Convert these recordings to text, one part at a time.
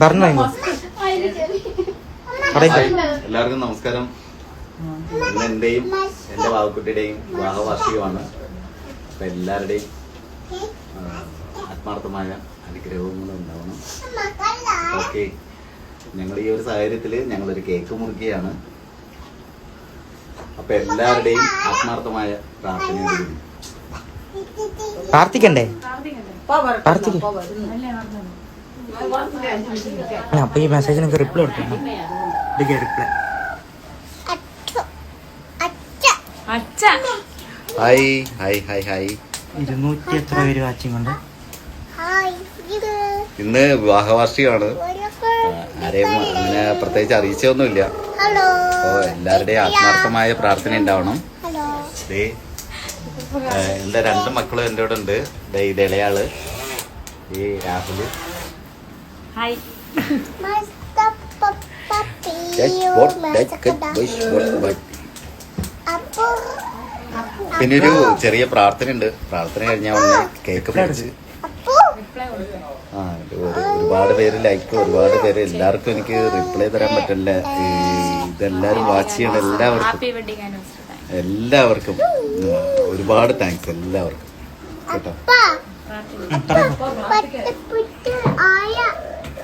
പറഞ്ഞു എല്ലാവർക്കും നമസ്കാരം ഇന്ന് എന്റെയും എന്റെ വാവക്കുട്ടിയുടെയും വിവാഹ വാർഷികമാണ് അപ്പൊ എല്ലാവരുടെയും ആത്മാർത്ഥമായ ആത്മാർത്ഥമായ കൂടെ ഉണ്ടാവണം ഓക്കെ ഞങ്ങൾ ഈ ഒരു സാഹചര്യത്തിൽ ഞങ്ങളൊരു കേക്ക് മുറിക്കുകയാണ് അപ്പൊ എല്ലാവരുടെയും ആത്മാർത്ഥമായ പ്രാർത്ഥനയോടുകൂടി പ്രാർത്ഥിക്കണ്ടേ പ്രാർത്ഥിക്ക് അപ്പൊ ഈ മെസ്സേജിനൊക്കെ റിപ്ലൈ കൊടുക്കണം റിപ്ലൈ അച്ഛ ഹായ് ഹായ് ഹായ് ഹായ് ഇരുന്നൂറ്റി എത്ര പേര് വാച്ചിങ് ഉണ്ട്? ഇന്ന് വിവാഹ വാർഷികമാണ് ആരെയും അങ്ങനെ പ്രത്യേകിച്ച് അറിയിച്ചൊന്നുമില്ല ഹലോ അപ്പോൾ എല്ലാവരുടെയും ആത്മാർത്ഥമായ പ്രാർത്ഥന ഉണ്ടാവണം. എന്റെ രണ്ട് മക്കളും എന്റെ കൂടെ ഉണ്ട്. ദേ, ഇത് ഇളയാൾ. ഈ രാഹുൽ. ഹായ് പിന്നെ ഒരു ചെറിയ പ്രാർത്ഥന ഉണ്ട് പ്രാർത്ഥന കഴിഞ്ഞാൽ കേക്ക് പിടിച്ച്. ആ ഒരുപാട് പേര് ലൈക്ക് ഒരുപാട് പേര് എല്ലാവർക്കും എനിക്ക് റിപ്ലൈ തരാൻ പറ്റില്ല. ഈ ഇതെല്ലാവരും വാച്ച് ചെയ്യണം. എല്ലാവർക്കും. എല്ലാവർക്കും. ഒരുപാട് താങ്ക്സ് എല്ലാവർക്കും.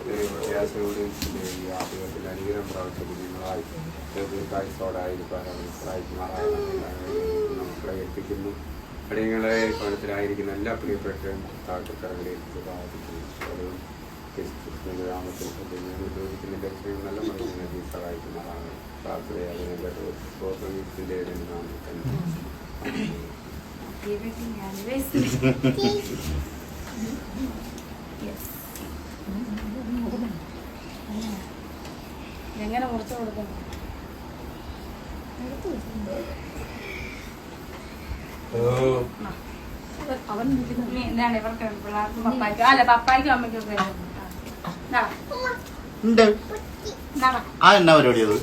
ഉം, ഒരുപാട് താങ്ക്സ് എല്ലാവർക്കും കേട്ടോ എത്തിക്കുന്നു അടിയങ്ങളെ പണത്തിലായിരിക്കുന്ന എല്ലാ പ്രിയപ്പെട്ടവരും താഴ്ത്തക്കരകളിലേക്ക് ബാധിക്കുന്നു ഗ്രാമത്തിൽ ഉപയോഗിക്കുന്ന ലക്ഷ്യങ്ങൾ നല്ല മനുഷ്യനെ നൽകി സഹായിക്കുന്നതാണ് പ്രാർത്ഥന അതിനെ സ്വാതന്ത്ര്യത്തിന്റെ നാമത്തിൽ തന്നെ മുറിച്ചു കൊടുക്കണം ഇനി എന്താണ് ഇവർക്ക് പിള്ളേർക്കും പപ്പായ്ക്കും അല്ല പപ്പായ്ക്കും അമ്മയ്ക്കും ഒക്കെ. ഉണ്ട്. ആ എന്നാ പരിപാടി അത്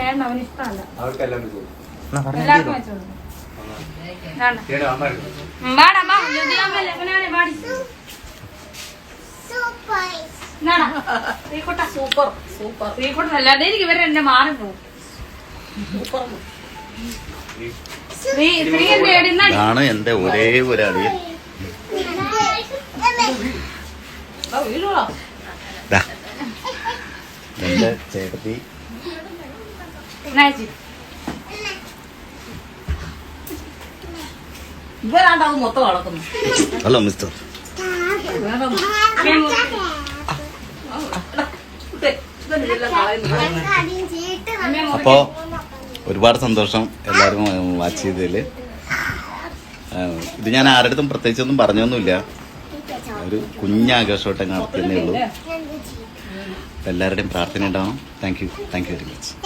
വേണ്ട അവന് ഇഷ്ടമല്ല എല്ലാവർക്കും വെച്ചു കൊടുക്കും ഇതാണ്ടാ. ചേട്ടാ അമ്മ എടുക്കും. ഉം, സൂപ്പർ. സൂപ്പർ. ശ്രീകുട്ടനല്ല അതെനിക്ക് ഇവരെ എന്നെ മാറിപ്പോവും ശ്രീ ശ്രീ എന്റെ. ഇതാണ് ഒരേ ഒരു അടിയൻ. എന്റെ ചേട്ടത്തി? ഇവരാണ്ടാവും മൊത്തം വളർത്തുന്നു ഹലോ മിസ്റ്റർ അമ്മേ മുറിക്ക്. അമ്മേ മുറിക്ക്. അപ്പോ ഒരുപാട് സന്തോഷം എല്ലാവരും വാച്ച് ചെയ്തതിൽ ഇത് ഞാൻ ആരുടെ അടുത്തും പ്രത്യേകിച്ചൊന്നും പറഞ്ഞൊന്നുമില്ല ഒരു കുഞ്ഞാഘോഷമായിട്ട് നടത്തുന്നേ ഉള്ളൂ എല്ലാവരുടെയും പ്രാർത്ഥന ഉണ്ടാവണം thank you thank you very much